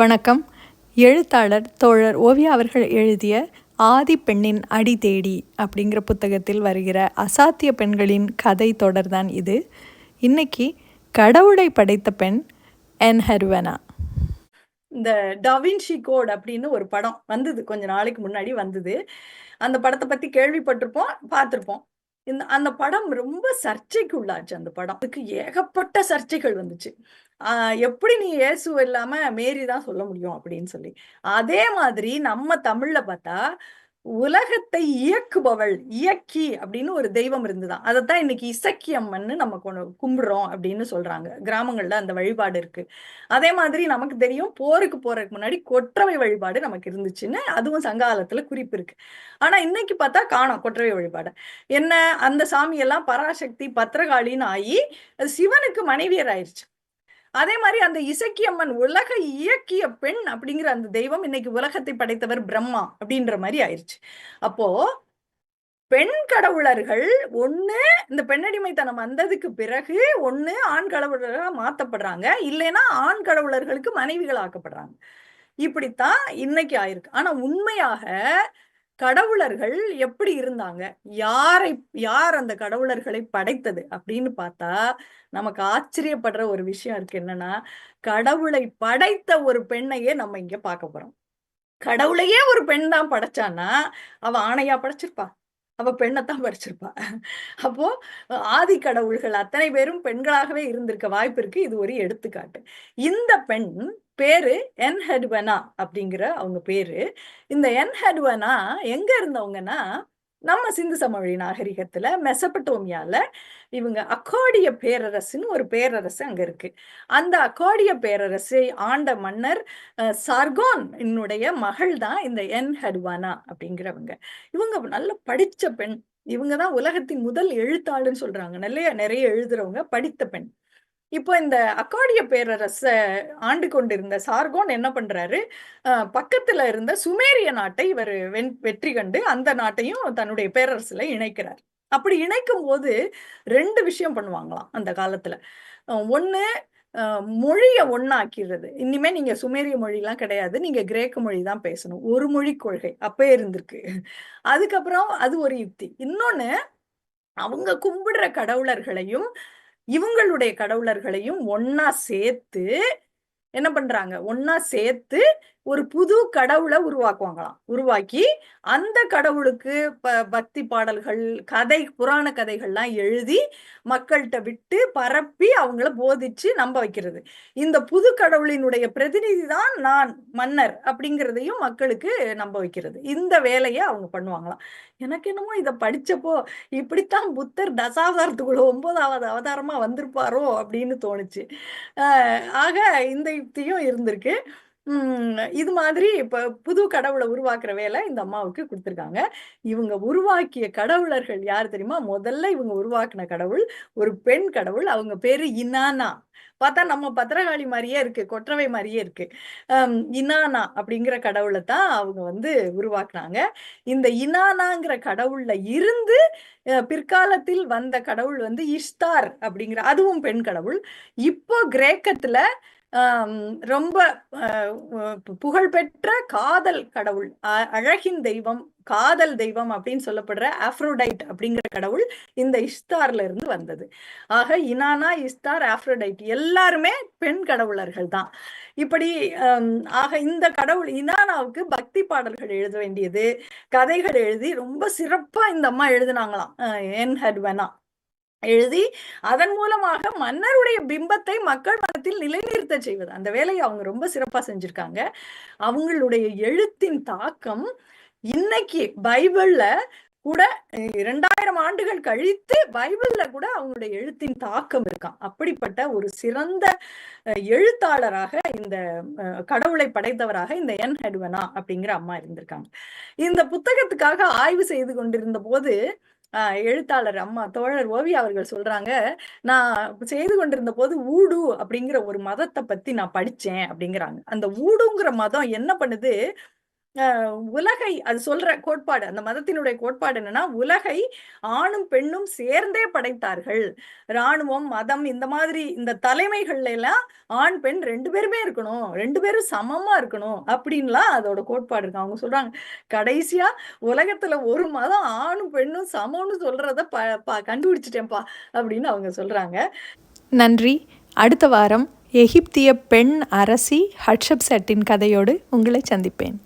வணக்கம். எழுத்தாளர் தோழர் ஓவியா அவர்கள் எழுதிய ஆதி பெண்ணின் அடி தேடி அப்படிங்கிற புத்தகத்தில் வருகிற அசாத்திய பெண்களின் கதை தொடர்தான் இது. இன்னைக்கு கடவுளை படைத்த பெண் என். ஹெர்வனா. இந்த டவின்ஷி கோட் அப்படின்னு ஒரு படம் வந்தது. கொஞ்ச நாளைக்கு முன்னாடி வந்தது. அந்த படத்தை பத்தி கேள்விப்பட்டிருப்போம் பார்த்துருப்போம். இந்த அந்த படம் ரொம்ப சர்ச்சைக்கு உள்ளாச்சு அந்த படம். அதுக்கு ஏகப்பட்ட சர்ச்சைகள் வந்துச்சு. ஆஹ் எப்படி நீ இயேசு இல்லாம மேரி தான் சொல்ல முடியும் அப்படின்னு சொல்லி. அதே மாதிரி நம்ம தமிழ்ல பார்த்தா உலகத்தை இயக்குபவள் இயக்கி அப்படின்னு ஒரு தெய்வம் இருந்துதான். அதைத்தான் இன்னைக்கு இசக்கி அம்மன்னு நம்ம கொண்டு கும்பிடுறோம் அப்படின்னு சொல்றாங்க. கிராமங்கள்ல அந்த வழிபாடு இருக்கு. அதே மாதிரி நமக்கு தெரியும் போருக்கு போறதுக்கு முன்னாடி கொற்றவை வழிபாடு நமக்கு இருந்துச்சுன்னு அதுவும் சங்ககாலத்துல குறிப்பு இருக்கு. ஆனா இன்னைக்கு பார்த்தா காணோம் கொற்றவை வழிபாடு. என்ன அந்த சாமியெல்லாம் பராசக்தி பத்திரகாளின்னு ஆகி சிவனுக்கு மனைவியர் ஆயிடுச்சு அதே மாதிரி அந்த இசக்கியம்மன் உலக இயக்கிய பெண் அப்படிங்கிற அந்த தெய்வம் இன்னைக்கு உலகத்தை படைத்தவர் பிரம்மா அப்படின்ற மாதிரி ஆயிடுச்சு அப்போ பெண் கடவுளர்கள் ஒண்ணு இந்த பெண்ணடிமைத்தனம் வந்ததுக்கு பிறகு ஒண்ணு ஆண் கடவுளர்களா மாத்தப்படுறாங்க. இல்லைன்னா ஆண் கடவுளர்களுக்கு மனைவிகள் ஆக்கப்படுறாங்க இப்படித்தான் இன்னைக்கு ஆயிருக்கு. ஆனா உண்மையாக கடவுளர்கள் எப்படி இருந்தாங்க? யாரை யார் அந்த கடவுளர்களை படைத்தது? அப்படின்னு பார்த்தா நமக்கு ஆச்சரியப்படுற ஒரு விஷயம் இருக்கு. என்னன்னா கடவுளை படைத்த ஒரு பெண்ணையே நம்ம இங்க பார்க்க போறோம். கடவுளையே ஒரு பெண் தான் படைச்சான்னா அவ ஆணையா படைச்சிருப்பா. அவ பெண்ணைத்தான் படிச்சிருப்பா அப்போ ஆதி கடவுள்கள் அத்தனை பேரும் பெண்களாகவே இருந்திருக்க வாய்ப்பு இருக்கு. இது ஒரு எடுத்துக்காட்டு. இந்த பெண் பேரு என் ஹெட்வனா அப்படிங்கிற அவங்க பேரு. இந்த என் ஹெட்வனா எங்க இருந்தவங்கன்னா நம்ம சிந்து சமவெளி நாகரிகத்துல மெசபட்டோமியால இவங்க அக்காடிய பேரரசுன்னு ஒரு பேரரசு அங்க இருக்கு. அந்த அக்காடிய பேரரசை ஆண்ட மன்னர் சார்கோன் என்னுடைய மகள் தான் இந்த என் ஹர்வானா அப்படிங்கிறவங்க. இவங்க நல்ல படிச்ச பெண். இவங்க தான் உலகத்தின் முதல் எழுத்தாளுன்னு சொல்றாங்க. நிறைய நிறைய எழுதுறவங்க படித்த பெண். இப்போ இந்த அக்காடிய பேரரச ஆண்டு கொண்டிருந்த சார்கோன் என்ன பண்றாரு? பக்கத்துல இருந்த சுமேரிய நாட்டை இவர் வெற்றி கண்டு அந்த நாட்டையும் தன்னுடைய பேரரசுல இணைக்கிறார். அப்படி இணைக்கும் போது ரெண்டு விஷயம் பண்ணுவாங்களாம் அந்த காலத்துல. ஒண்ணு மொழிய ஒன்னாக்கிறது இனிமே நீங்க சுமேரிய மொழிலாம் கிடையாது நீங்க கிரேக்க மொழி தான் பேசணும். ஒரு மொழி கொள்கை அப்பே இருந்திருக்கு. அதுக்கப்புறம் அது ஒரு யுக்தி. இன்னொன்னு அவங்க கும்பிடுற கடவுளர்களையும் இவங்களுடைய கடவுளர்களையும் ஒன்னா சேர்த்து என்ன பண்றாங்க? ஒன்னா சேர்த்து ஒரு புது கடவுளை உருவாக்குவாங்களாம். உருவாக்கி அந்த கடவுளுக்கு ப பக்தி பாடல்கள் கதை புராண கதைகள்லாம் எழுதி மக்கள்கிட்ட விட்டு பரப்பி அவங்கள போதிச்சு நம்ப வைக்கிறது. இந்த புது கடவுளினுடைய பிரதிநிதி தான் நான் மன்னர் அப்படிங்கிறதையும் மக்களுக்கு நம்ப வைக்கிறது. இந்த வேலையை அவங்க பண்ணுவாங்களாம். எனக்கு என்னமோ இதை படிச்சப்போ இப்படித்தான் புத்தர் தசாவதாரத்துக்குள்ள ஒன்பதாவது அவதாரமா வந்திருப்பாரோ அப்படின்னு தோணுச்சு. ஆக இந்த யுக்தியும் இருந்திருக்கு. இது மாதிரி இப்ப புது கடவுளை உருவாக்குற வேலை இந்த அம்மாவுக்கு கொடுத்துருக்காங்க. இவங்க உருவாக்கிய கடவுளர்கள் யார் தெரியுமா? முதல்ல இவங்க உருவாக்குன கடவுள் ஒரு பெண் கடவுள். அவங்க பேரு இனானா. பார்த்தா நம்ம பத்திரகாளி மாதிரியே இருக்கு கொற்றவை மாதிரியே இருக்கு. இனானா அப்படிங்கிற கடவுளை தான் அவங்க வந்து உருவாக்குனாங்க. இந்த இனானாங்கிற கடவுள்ல இருந்து பிற்காலத்தில் வந்த கடவுள் வந்து இஷ்தார் அப்படிங்கிற அதுவும் பெண் கடவுள். இப்போ கிரேக்கத்துல ரொம்ப புகழ்பெற்ற காதல் கடவுள் அழகின் தெய்வம் காதல் தெய்வம் அப்படின்னு சொல்லப்படுற ஆஃப்ரோடைட் அப்படிங்கிற கடவுள் இந்த இஸ்தார்ல இருந்து வந்தது. ஆக இனானா இஸ்தார் ஆஃப்ரோடைட் எல்லாருமே பெண் கடவுளர்கள் தான். இப்படி ஆக இந்த கடவுள் இனானாவுக்கு பக்தி பாடல்கள் எழுத வேண்டியது கதைகள் எழுதி ரொம்ப சிறப்பா இந்த அம்மா எழுதினாங்களாம். என் ஹெட்வனா எழுதி அதன் மூலமாக மன்னருடைய பிம்பத்தை மக்கள் மனத்தில் நிலைநிறுத்த செய்வது. அந்த வேலையை அவங்க ரொம்ப சிறப்பா செஞ்சிருக்காங்க. அவங்களுடைய எழுத்தின் தாக்கம் இன்னைக்கு பைபிள்ல கூட இரண்டாயிரம் ஆண்டுகள் கழித்து பைபிள்ல கூட அவங்களுடைய எழுத்தின் தாக்கம் இருக்கான் அப்படிப்பட்ட ஒரு சிறந்த எழுத்தாளராக இந்த கடவுளை படைத்தவராக இந்த என் ஹெட்வனா அப்படிங்கிற அம்மா இருந்திருக்காங்க. இந்த புத்தகத்துக்காக ஆய்வு செய்து கொண்டிருந்த போது எழுத்தாளர் அம்மா தோழர் ஓவியா அவர்கள் சொல்றாங்க நான் செய்து கொண்டிருந்த போது ஊடு அப்படிங்கிற ஒரு மதத்தை பத்தி நான் படிச்சேன் அப்படிங்கிறாங்க. அந்த ஊடுங்கிற மதம் என்ன பண்ணுது? உலகை அது சொல்ற கோட்பாடு அந்த மதத்தினுடைய கோட்பாடு என்னன்னா உலகை ஆணும் பெண்ணும் சேர்ந்தே படைத்தார்கள். ராணுவம் மதம் இந்த மாதிரி இந்த தலைமைகள்ல எல்லாம் ஆண் பெண் ரெண்டு பேருமே இருக்கணும் ரெண்டு பேரும் சமமா இருக்கணும் அப்படின்லாம் அதோட கோட்பாடு இருக்கு. அவங்க சொல்றாங்க கடைசியா உலகத்துல ஒரு மதம் ஆணும் பெண்ணும் சமம்னு சொல்றத ப கண்டுபிடிச்சிட்டேன்ப்பா அப்படின்னு அவங்க சொல்றாங்க. நன்றி. அடுத்த வாரம் எகிப்திய பெண் அரசி ஹட்ஷப்சட்டின் கதையோடு உங்களை சந்திப்பேன்.